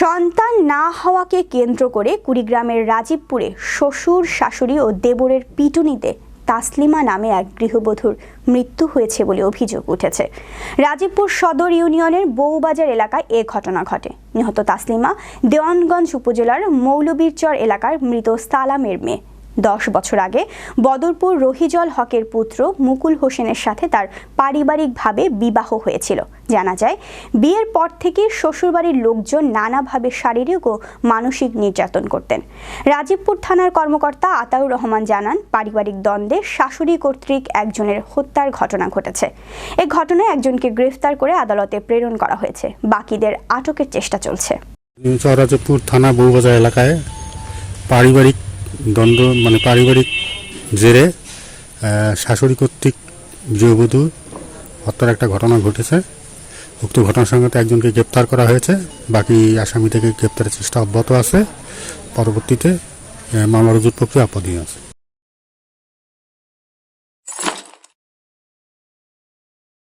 সন্তান না হওয়াকে কেন্দ্র করে কুড়িগ্রামের রাজীবপুরে শ্বশুর, শাশুড়ি ও দেবরের পিটুনিতে তাসলিমা নামে এক গৃহবধূর মৃত্যু হয়েছে বলে অভিযোগ উঠেছে। রাজীবপুর সদর ইউনিয়নের বউবাজার এলাকায় এ ঘটনা ঘটে। নিহত তাসলিমা দেওয়ানগঞ্জ উপজেলার মৌলবীরচর এলাকার মৃত সালামের মেয়ে। দশ বছর আগে বদরপুর রহিজল হকের পুত্র মুকুল হোসেনের সাথে তার পারিবারিকভাবে বিবাহ হয়েছিল। জানা যায়, বিয়ের পর থেকে শ্বশুরবাড়ির লোকজন নানাভাবে শারীরিক ও মানসিক নির্যাতন করতেন। রাজীবপুর থানার কর্মকর্তা আতাউর রহমান জানান, পারিবারিক দ্বন্দ্বে শাশুড়ি কর্তৃক একজনের হত্যার ঘটনা ঘটেছে। এ ঘটনায় একজনকে গ্রেফতার করে আদালতে প্রেরণ করা হয়েছে। বাকিদের আটকের চেষ্টা চলছে। চরাজপুর থানা বউবাজার এলাকায় পারিবারিক দ্বন্দ্ব মানে পারিবারিক জেরে শাশুড়ি কর্তৃক গৃহবধূ হত্যার একটা ঘটনা ঘটেছে। উক্ত ঘটনার সঙ্গে একজনকে গ্রেপ্তার করা হয়েছে। বাকি আসামি থেকে গ্রেপ্তারের চেষ্টা অব্যাহত আছে। পরবর্তীতে মামলা রুজুর প্রক্রিয়া অব্যাহত আছে।